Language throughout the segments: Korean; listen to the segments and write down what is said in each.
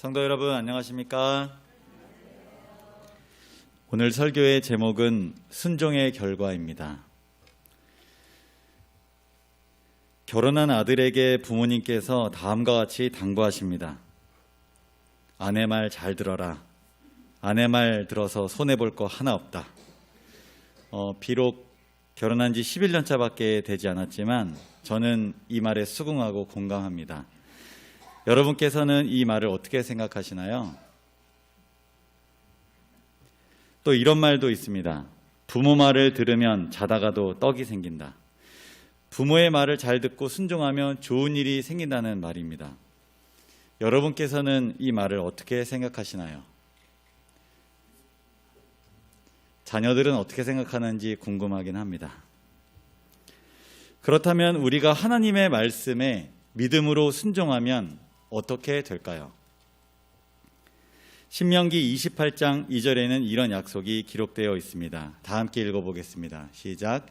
성도 여러분 안녕하십니까? 오늘 설교의 제목은 순종의 결과입니다. 결혼한 아들에게 부모님께서 다음과 같이 당부하십니다. 아내 말 잘 들어라. 아내 말 들어서 손해볼 거 하나 없다. 어, 비록 결혼한 지 11년 차밖에 되지 않았지만 저는 이 말에 수긍하고 공감합니다. 여러분께서는 이 말을 어떻게 생각하시나요? 또 이런 말도 있습니다. 부모 말을 들으면 자다가도 떡이 생긴다. 부모의 말을 잘 듣고 순종하면 좋은 일이 생긴다는 말입니다. 여러분께서는 이 말을 어떻게 생각하시나요? 자녀들은 어떻게 생각하는지 궁금하긴 합니다. 그렇다면 우리가 하나님의 말씀에 믿음으로 순종하면 어떻게 될까요? 신명기 28장 2절에는 이런 약속이 기록되어 있습니다. 다 함께 읽어보겠습니다. 시작.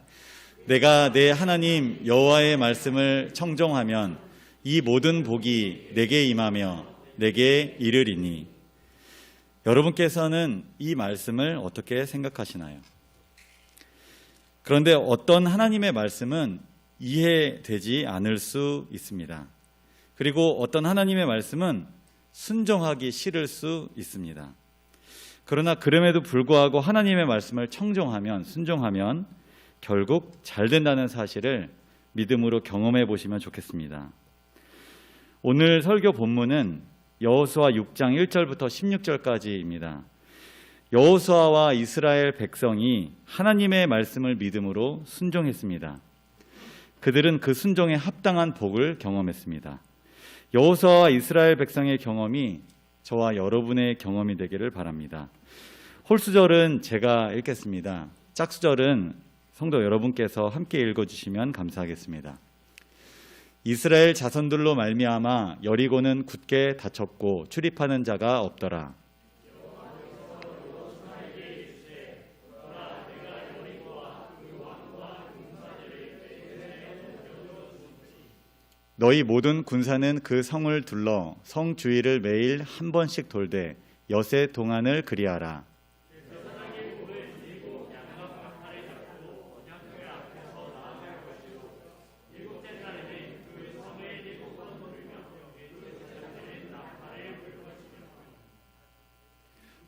내가 내 하나님 여호와의 말씀을 청종하면 이 모든 복이 내게 임하며 내게 이르리니 여러분께서는 이 말씀을 어떻게 생각하시나요? 그런데 어떤 하나님의 말씀은 이해되지 않을 수 있습니다. 그리고 어떤 하나님의 말씀은 순종하기 싫을 수 있습니다. 그러나 그럼에도 불구하고 하나님의 말씀을 청종하면 순종하면 결국 잘 된다는 사실을 믿음으로 경험해 보시면 좋겠습니다. 오늘 설교 본문은 여호수아 6장 1절부터 16절까지입니다. 여호수아와 이스라엘 백성이 하나님의 말씀을 믿음으로 순종했습니다. 그들은 그 순종에 합당한 복을 경험했습니다. 여호수아와 이스라엘 백성의 경험이 저와 여러분의 경험이 되기를 바랍니다. 홀수절은 제가 읽겠습니다. 짝수절은 성도 여러분께서 함께 읽어주시면 감사하겠습니다. 이스라엘 자손들로 말미암아 여리고는 굳게 닫혔고 출입하는 자가 없더라. 너희 모든 군사는 그 성을 둘러 성 주위를 매일 한 번씩 돌되 여세 동안을 그리하라.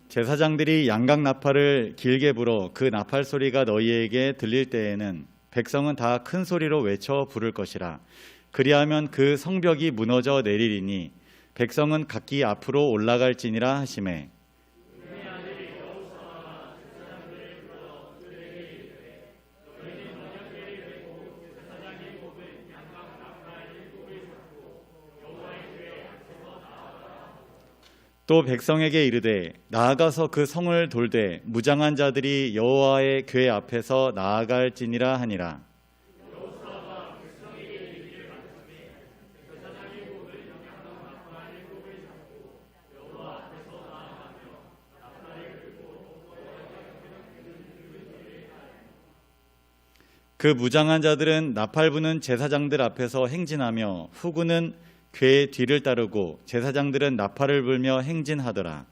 제사장들이 양각 나팔을 길게 불어 그 나팔 소리가 너희에게 들릴 때에는 백성은 다 큰 소리로 외쳐 부를 것이라. 그리하면 그 성벽이 무너져 내리리니 백성은 각기 앞으로 올라갈지니라 하심에. 또 백성에게 이르되 나아가서 그 성을 돌되 무장한 자들이 여호와의 궤 앞에서 나아갈지니라 하니라 그 무장한 자들은 나팔 부는 제사장들 앞에서 행진하며 후군은 궤 뒤를 따르고 제사장들은 나팔을 불며 행진하더라.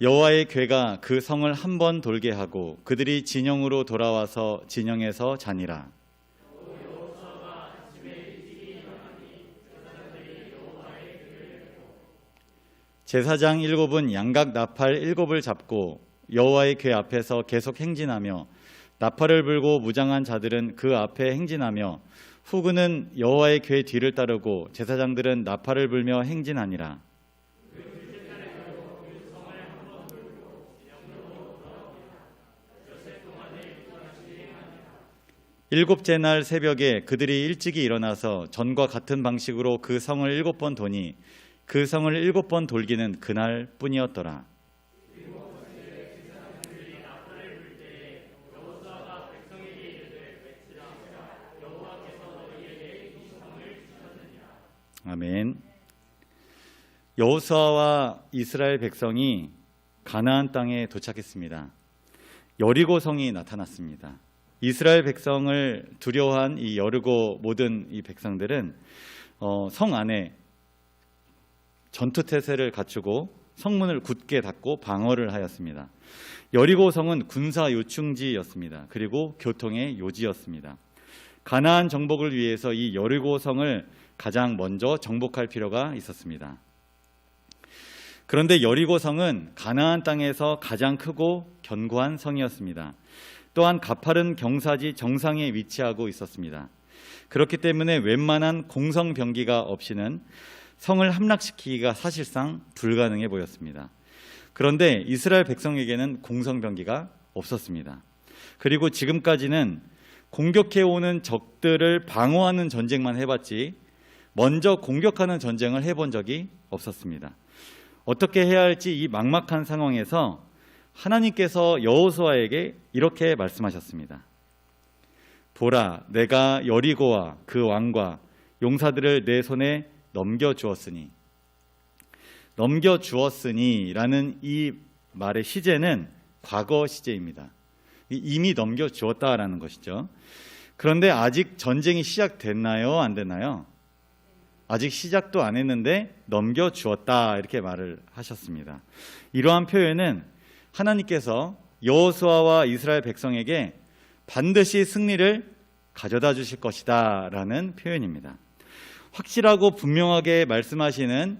여호와의 궤가 그 성을 한 번 돌게 하고 그들이 진영으로 돌아와서 진영에서 자니라. 제사장 일곱은 양각 나팔 일곱을 잡고 여호와의 궤 앞에서 계속 행진하며 나팔을 불고 무장한 자들은 그 앞에 행진하며 후그는 여호와의 궤 뒤를 따르고 제사장들은 나팔을 불며 행진하니라. 일곱째 날 새벽에 그들이 일찍이 일어나서 전과 같은 방식으로 그 성을 일곱 번 도니 그 성을 일곱 번 돌기는 그날 뿐이었더라. 아멘. 여호수아와 이스라엘 백성이 가나안 땅에 도착했습니다. 여리고 성이 나타났습니다. 이스라엘 백성을 두려워한 이 여리고 모든 이 백성들은 어, 성 안에 전투 태세를 갖추고 성문을 굳게 닫고 방어를 하였습니다. 여리고 성은 군사 요충지였습니다. 그리고 교통의 요지였습니다. 가나안 정복을 위해서 이 여리고 성을 가장 먼저 정복할 필요가 있었습니다. 그런데 여리고 성은 가나안 땅에서 가장 크고 견고한 성이었습니다. 또한 가파른 경사지 정상에 위치하고 있었습니다. 그렇기 때문에 웬만한 공성 병기가 없이는 성을 함락시키기가 사실상 불가능해 보였습니다. 그런데 이스라엘 백성에게는 공성 병기가 없었습니다. 그리고 지금까지는 공격해 오는 적들을 방어하는 전쟁만 해봤지 먼저 공격하는 전쟁을 해본 적이 없었습니다. 어떻게 해야 할지 이 막막한 상황에서 하나님께서 여호수아에게 이렇게 말씀하셨습니다. 보라, 내가 여리고와 그 왕과 용사들을 내 손에 넘겨 주었으니 넘겨 주었으니라는 이 말의 시제는 과거 시제입니다. 이미 넘겨 주었다라는 것이죠. 그런데 아직 전쟁이 시작됐나요? 안 됐나요? 아직 시작도 안 했는데 넘겨 주었다 이렇게 말을 하셨습니다. 이러한 표현은 하나님께서 여호수아와 이스라엘 백성에게 반드시 승리를 가져다 주실 것이다라는 표현입니다. 확실하고 분명하게 말씀하시는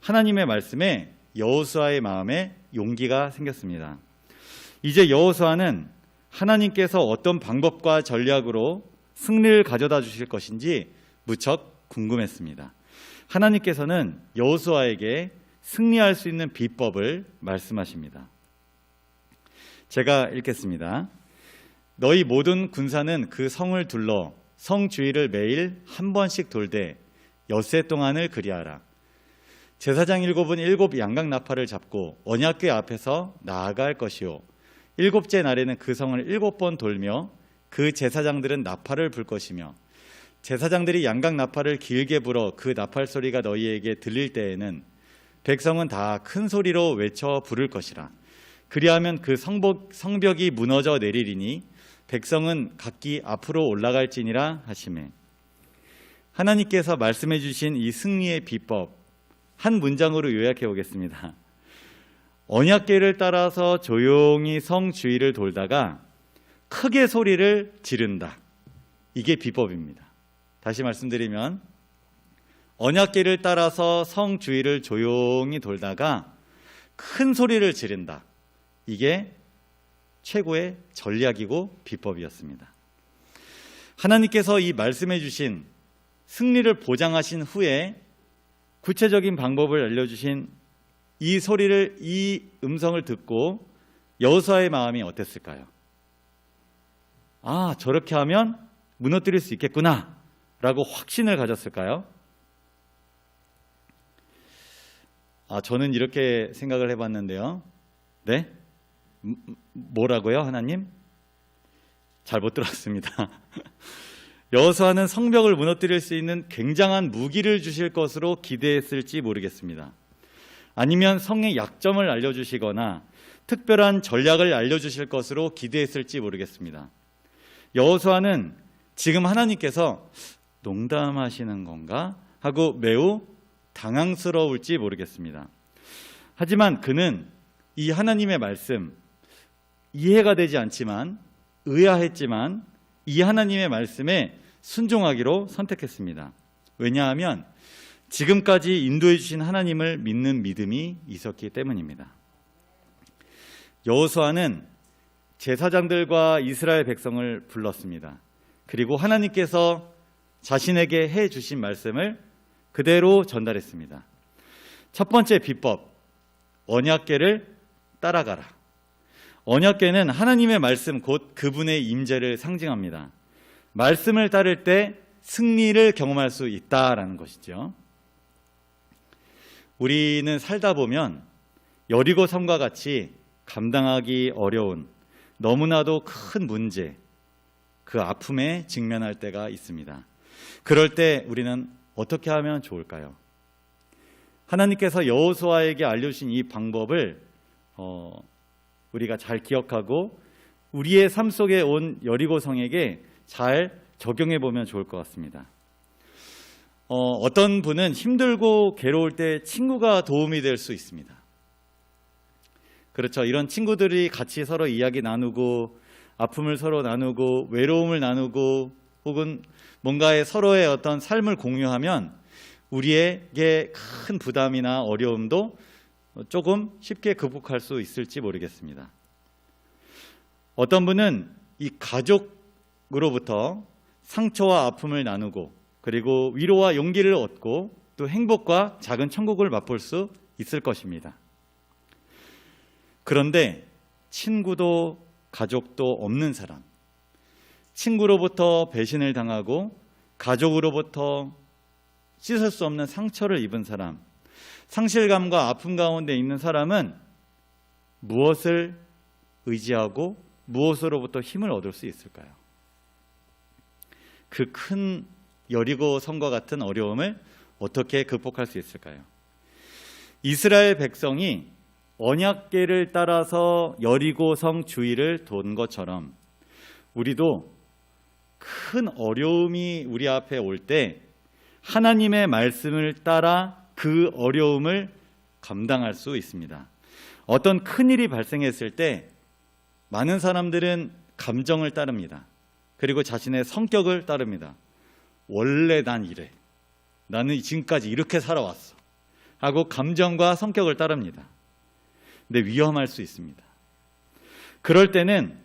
하나님의 말씀에 여호수아의 마음에 용기가 생겼습니다. 이제 여호수아는 하나님께서 어떤 방법과 전략으로 승리를 가져다 주실 것인지 무척 궁금했습니다. 하나님께서는 여호수아에게 승리할 수 있는 비법을 말씀하십니다. 제가 읽겠습니다. 너희 모든 군사는 그 성을 둘러 성 주위를 매일 한 번씩 돌되 엿새 동안을 그리하라. 제사장 일곱은 일곱 양각 나팔을 잡고 언약궤 앞에서 나아갈 것이요. 일곱째 날에는 그 성을 일곱 번 돌며 그 제사장들은 나팔을 불 것이며 제사장들이 양각 나팔을 길게 불어 그 나팔 소리가 너희에게 들릴 때에는 백성은 다 큰 소리로 외쳐 부를 것이라. 그리하면 그 성벽, 성벽이 무너져 내리리니 백성은 각기 앞으로 올라갈지니라 하심에 하나님께서 말씀해 주신 이 승리의 비법 한 문장으로 요약해 보겠습니다. 언약궤를 따라서 조용히 성 주위를 돌다가 크게 소리를 지른다. 이게 비법입니다. 다시 말씀드리면 언약궤를 따라서 성 주위를 조용히 돌다가 큰 소리를 지른다. 이게 최고의 전략이고 비법이었습니다. 하나님께서 이 말씀해 주신 승리를 보장하신 후에 구체적인 방법을 알려주신 이 소리를 이 음성을 듣고 여호수아의 마음이 어땠을까요? 아 저렇게 하면 무너뜨릴 수 있겠구나라고 확신을 가졌을까요? 아 저는 이렇게 생각을 해봤는데요. 네? 뭐라고요, 하나님? 잘 못 들었습니다. 여호수아는 성벽을 무너뜨릴 수 있는 굉장한 무기를 주실 것으로 기대했을지 모르겠습니다. 아니면 성의 약점을 알려주시거나 특별한 전략을 알려주실 것으로 기대했을지 모르겠습니다. 여호수아는 지금 하나님께서 농담하시는 건가 하고 매우 당황스러울지 모르겠습니다. 하지만 그는 이 하나님의 말씀 이해가 되지 않지만 의아했지만 이 하나님의 말씀에 순종하기로 선택했습니다. 왜냐하면 지금까지 인도해 주신 하나님을 믿는 믿음이 있었기 때문입니다. 여호수아는 제사장들과 이스라엘 백성을 불렀습니다. 그리고 하나님께서 자신에게 해 주신 말씀을 그대로 전달했습니다. 첫 번째 비법 언약궤를 따라가라. 언약궤는 하나님의 말씀 곧 그분의 임재를 상징합니다. 말씀을 따를 때 승리를 경험할 수 있다라는 것이죠. 우리는 살다 보면 여리고 섬과 같이 감당하기 어려운 너무나도 큰 문제, 그 아픔에 직면할 때가 있습니다. 그럴 때 우리는 어떻게 하면 좋을까요? 하나님께서 여호수아에게 알려주신 이 방법을 어, 우리가 잘 기억하고 우리의 삶 속에 온 여리고 성에게 잘 적용해 보면 좋을 것 같습니다. 어, 어떤 분은 힘들고 괴로울 때 친구가 도움이 될 수 있습니다. 그렇죠. 이런 친구들이 같이 서로 이야기 나누고 아픔을 서로 나누고 외로움을 나누고 혹은 뭔가의 서로의 어떤 삶을 공유하면 우리에게 큰 부담이나 어려움도 조금 쉽게 극복할 수 있을지 모르겠습니다. 어떤 분은 이 가족으로부터 상처와 아픔을 나누고 그리고 위로와 용기를 얻고 또 행복과 작은 천국을 맛볼 수 있을 것입니다. 그런데 친구도 가족도 없는 사람, 친구로부터 배신을 당하고 가족으로부터 씻을 수 없는 상처를 입은 사람, 상실감과 아픔 가운데 있는 사람은 무엇을 의지하고 무엇으로부터 힘을 얻을 수 있을까요? 그 큰 여리고 성과 같은 어려움을 어떻게 극복할 수 있을까요? 이스라엘 백성이 언약계를 따라서 여리고 성 주위를 돈 것처럼 우리도 큰 어려움이 우리 앞에 올 때 하나님의 말씀을 따라 그 어려움을 감당할 수 있습니다. 어떤 큰 일이 발생했을 때 많은 사람들은 감정을 따릅니다. 그리고 자신의 성격을 따릅니다. 원래 난 이래. 나는 지금까지 이렇게 살아왔어. 하고 감정과 성격을 따릅니다. 근데 위험할 수 있습니다. 그럴 때는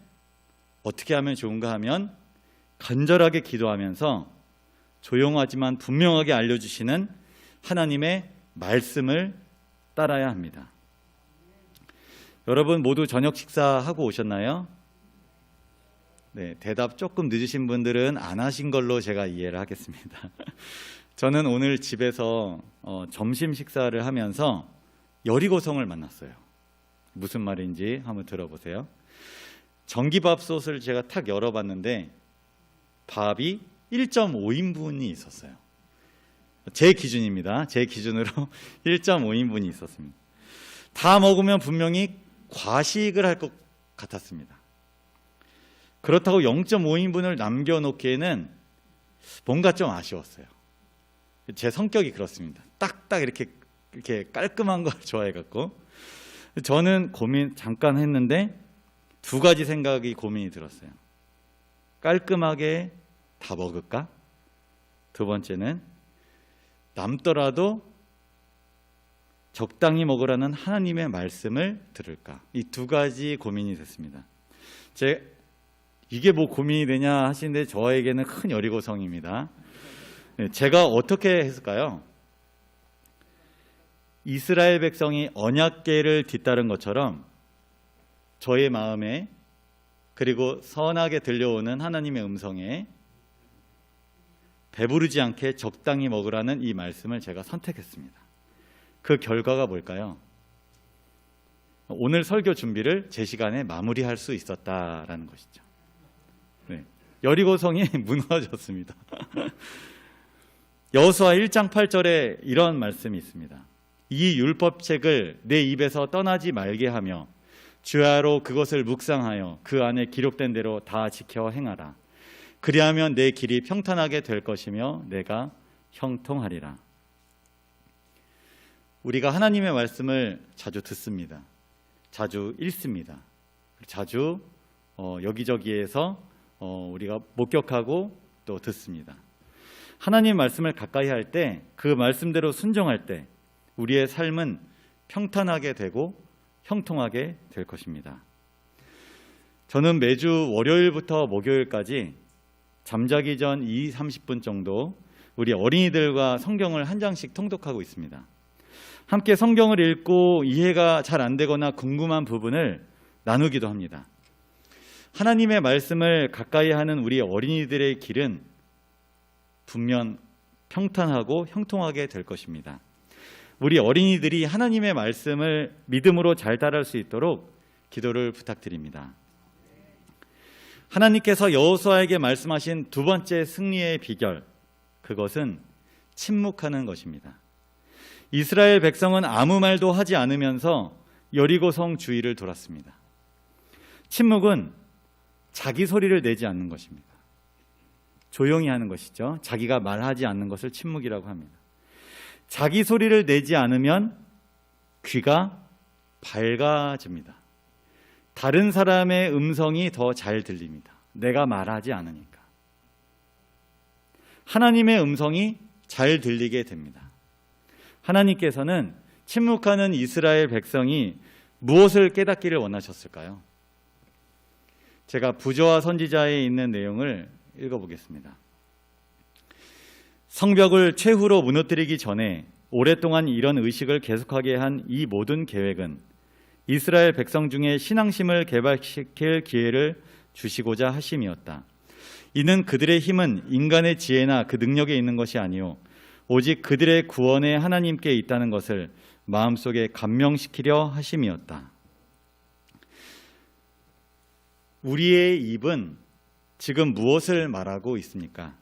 어떻게 하면 좋은가 하면 간절하게 기도하면서 조용하지만 분명하게 알려주시는 하나님의 말씀을 따라야 합니다. 여러분 모두 저녁 식사하고 오셨나요? 네, 대답 조금 늦으신 분들은 안 하신 걸로 제가 이해를 하겠습니다. 저는 오늘 집에서 어, 점심 식사를 하면서 여리고성을 만났어요. 무슨 말인지 한번 들어보세요. 전기밥솥을 제가 탁 열어봤는데 밥이 1.5인분이 있었어요. 제 기준입니다. 제 기준으로 1.5인분이 있었습니다. 다 먹으면 분명히 과식을 할 것 같았습니다. 그렇다고 0.5인분을 남겨놓기에는 뭔가 좀 아쉬웠어요. 제 성격이 그렇습니다. 딱딱 이렇게 이렇게 깔끔한 걸 좋아해 갖고 저는 고민 잠깐 했는데 두 가지 생각이 고민이 들었어요. 깔끔하게 다 먹을까? 두 번째는 남더라도 적당히 먹으라는 하나님의 말씀을 들을까? 이 두 가지 고민이 됐습니다. 제 이게 뭐 고민이 되냐 하시는데 저에게는 큰 여리고성입니다. 네, 제가 어떻게 했을까요? 이스라엘 백성이 언약계를 뒤따른 것처럼 저의 마음에 그리고 선하게 들려오는 하나님의 음성에 배부르지 않게 적당히 먹으라는 이 말씀을 제가 선택했습니다. 그 결과가 뭘까요? 오늘 설교 준비를 제 시간에 마무리할 수 있었다라는 것이죠. 네. 여리고성이 무너졌습니다. 여호수아 1장 8절에 이런 말씀이 있습니다. 이 율법책을 내 입에서 떠나지 말게 하며 주야로 그것을 묵상하여 그 안에 기록된 대로 다 지켜 행하라. 그리하면 내 길이 평탄하게 될 것이며 내가 형통하리라. 우리가 하나님의 말씀을 자주 듣습니다. 자주 읽습니다. 자주 어, 여기저기에서 어, 우리가 목격하고 또 듣습니다. 하나님 말씀을 가까이 할 때 그 말씀대로 순종할 때 우리의 삶은 평탄하게 되고 형통하게 될 것입니다. 저는 매주 월요일부터 목요일까지 잠자기 전 2, 30분 정도 우리 어린이들과 성경을 한 장씩 통독하고 있습니다. 함께 성경을 읽고 이해가 잘 안 되거나 궁금한 부분을 나누기도 합니다. 하나님의 말씀을 가까이 하는 우리 어린이들의 길은 분명 평탄하고 형통하게 될 것입니다. 우리 어린이들이 하나님의 말씀을 믿음으로 잘 따를 수 있도록 기도를 부탁드립니다. 하나님께서 여호수아에게 말씀하신 두 번째 승리의 비결 그것은 침묵하는 것입니다. 이스라엘 백성은 아무 말도 하지 않으면서 여리고성 주위를 돌았습니다. 침묵은 자기 소리를 내지 않는 것입니다. 조용히 하는 것이죠. 자기가 말하지 않는 것을 침묵이라고 합니다. 자기 소리를 내지 않으면 귀가 밝아집니다. 다른 사람의 음성이 더 잘 들립니다. 내가 말하지 않으니까. 하나님의 음성이 잘 들리게 됩니다. 하나님께서는 침묵하는 이스라엘 백성이 무엇을 깨닫기를 원하셨을까요? 제가 부조와 선지자에 있는 내용을 읽어보겠습니다. 성벽을 최후로 무너뜨리기 전에 오랫동안 이런 의식을 계속하게 한 이 모든 계획은 이스라엘 백성 중에 신앙심을 개발시킬 기회를 주시고자 하심이었다. 이는 그들의 힘은 인간의 지혜나 그 능력에 있는 것이 아니요 오직 그들의 구원에 하나님께 있다는 것을 마음속에 감명시키려 하심이었다. 우리의 입은 지금 무엇을 말하고 있습니까?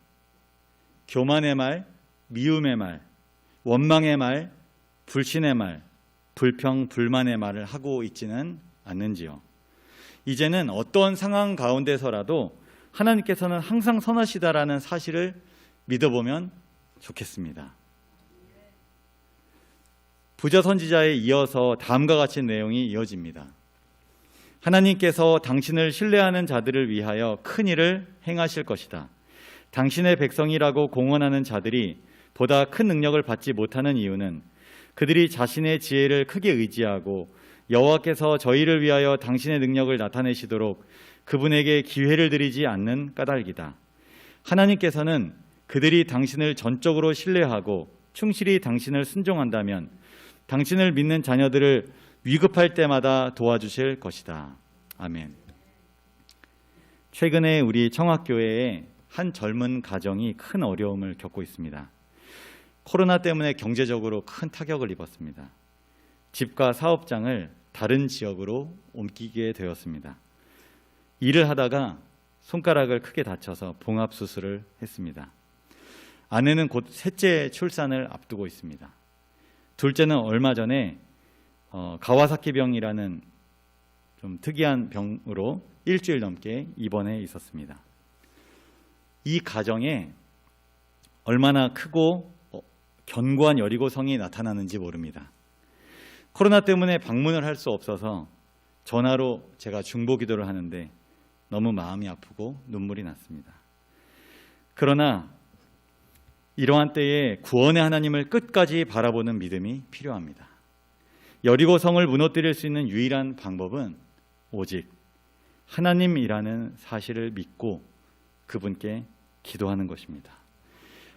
교만의 말, 미움의 말, 원망의 말, 불신의 말, 불평, 불만의 말을 하고 있지는 않는지요. 이제는 어떤 상황 가운데서라도 하나님께서는 항상 선하시다라는 사실을 믿어보면 좋겠습니다. 부자 선지자에 이어서 다음과 같이 내용이 이어집니다. 하나님께서 당신을 신뢰하는 자들을 위하여 큰 일을 행하실 것이다. 당신의 백성이라고 공언하는 자들이 보다 큰 능력을 받지 못하는 이유는 그들이 자신의 지혜를 크게 의지하고 여호와께서 저희를 위하여 당신의 능력을 나타내시도록 그분에게 기회를 드리지 않는 까닭이다. 하나님께서는 그들이 당신을 전적으로 신뢰하고 충실히 당신을 순종한다면 당신을 믿는 자녀들을 위급할 때마다 도와주실 것이다. 아멘. 최근에 우리 청학교회에 한 젊은 가정이 큰 어려움을 겪고 있습니다. 코로나 때문에 경제적으로 큰 타격을 입었습니다. 집과 사업장을 다른 지역으로 옮기게 되었습니다. 일을 하다가 손가락을 크게 다쳐서 봉합 수술을 했습니다. 아내는 곧 셋째 출산을 앞두고 있습니다. 둘째는 얼마 전에 어, 가와사키병이라는 좀 특이한 병으로 일주일 넘게 입원해 있었습니다. 이 가정에 얼마나 크고 어, 견고한 여리고성이 나타나는지 모릅니다. 코로나 때문에 방문을 할 수 없어서 전화로 제가 중보 기도를 하는데 너무 마음이 아프고 눈물이 났습니다. 그러나 이러한 때에 구원의 하나님을 끝까지 바라보는 믿음이 필요합니다. 여리고 성을 무너뜨릴 수 있는 유일한 방법은 오직 하나님이라는 사실을 믿고 그분께 기도하는 것입니다.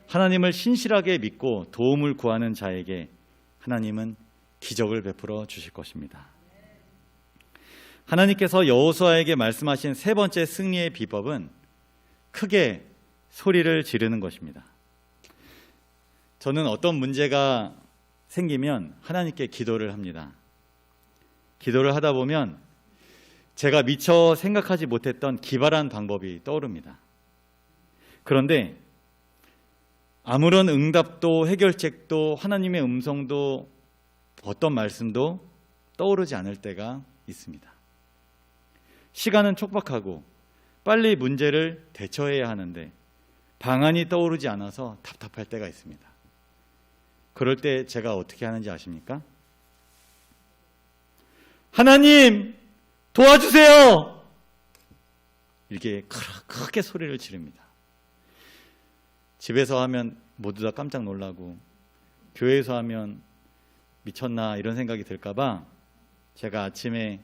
하나님을 신실하게 믿고 도움을 구하는 자에게 하나님은 기적을 베풀어 주실 것입니다. 하나님께서 여호수아에게 말씀하신 세 번째 승리의 비법은 크게 소리를 지르는 것입니다. 저는 어떤 문제가 생기면 하나님께 기도를 합니다. 기도를 하다 보면 제가 미처 생각하지 못했던 기발한 방법이 떠오릅니다. 그런데 아무런 응답도 해결책도 하나님의 음성도 어떤 말씀도 떠오르지 않을 때가 있습니다. 시간은 촉박하고 빨리 문제를 대처해야 하는데 방안이 떠오르지 않아서 답답할 때가 있습니다. 그럴 때 제가 어떻게 하는지 아십니까? 하나님 도와주세요! 이렇게 크게 소리를 지릅니다. 집에서 하면 모두 다 깜짝 놀라고 교회에서 하면 미쳤나 이런 생각이 들까봐 제가 아침에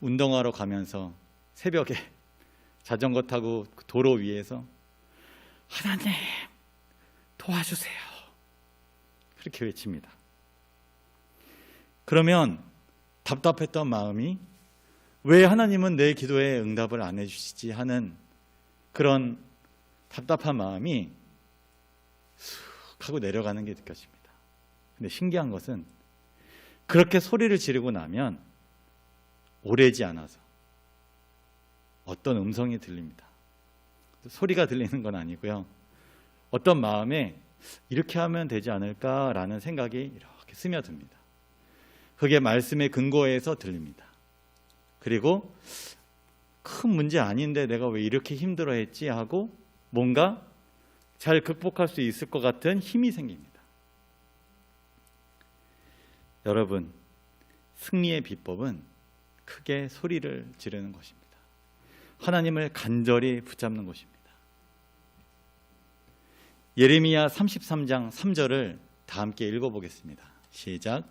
운동하러 가면서 새벽에 자전거 타고 그 도로 위에서 하나님 도와주세요. 그렇게 외칩니다. 그러면 답답했던 마음이 왜 하나님은 내 기도에 응답을 안 해주시지 하는 그런 답답한 마음이 쑥 하고 내려가는 게 느껴집니다. 근데 신기한 것은 그렇게 소리를 지르고 나면 오래지 않아서 어떤 음성이 들립니다. 소리가 들리는 건 아니고요. 어떤 마음에 이렇게 하면 되지 않을까라는 생각이 이렇게 스며듭니다. 그게 말씀의 근거에서 들립니다. 그리고 큰 문제 아닌데 내가 왜 이렇게 힘들어 했지 하고 뭔가 잘 극복할 수 있을 것 같은 힘이 생깁니다. 여러분, 승리의 비법은 크게 소리를 지르는 것입니다. 하나님을 간절히 붙잡는 것입니다. 예레미야 33장 3절을 다 함께 읽어보겠습니다. 시작.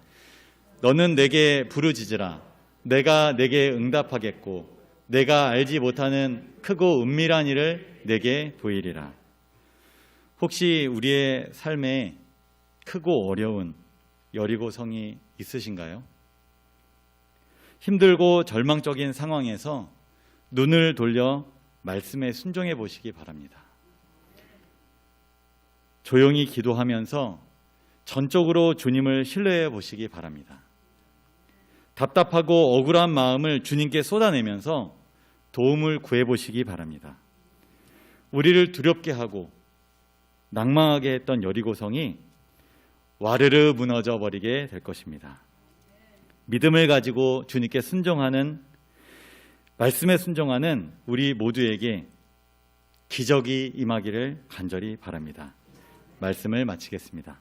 너는 내게 부르짖으라. 내가 내게 응답하겠고, 내가 알지 못하는 크고 은밀한 일을 내게 보이리라. 혹시 우리의 삶에 크고 어려운 여리고성이 있으신가요? 힘들고 절망적인 상황에서 눈을 돌려 말씀에 순종해 보시기 바랍니다. 조용히 기도하면서 전적으로 주님을 신뢰해 보시기 바랍니다. 답답하고 억울한 마음을 주님께 쏟아내면서 도움을 구해 보시기 바랍니다. 우리를 두렵게 하고 낭망하게 했던 여리고성이 와르르 무너져 버리게 될 것입니다. 믿음을 가지고 주님께 순종하는 말씀에 순종하는 우리 모두에게 기적이 임하기를 간절히 바랍니다. 말씀을 마치겠습니다.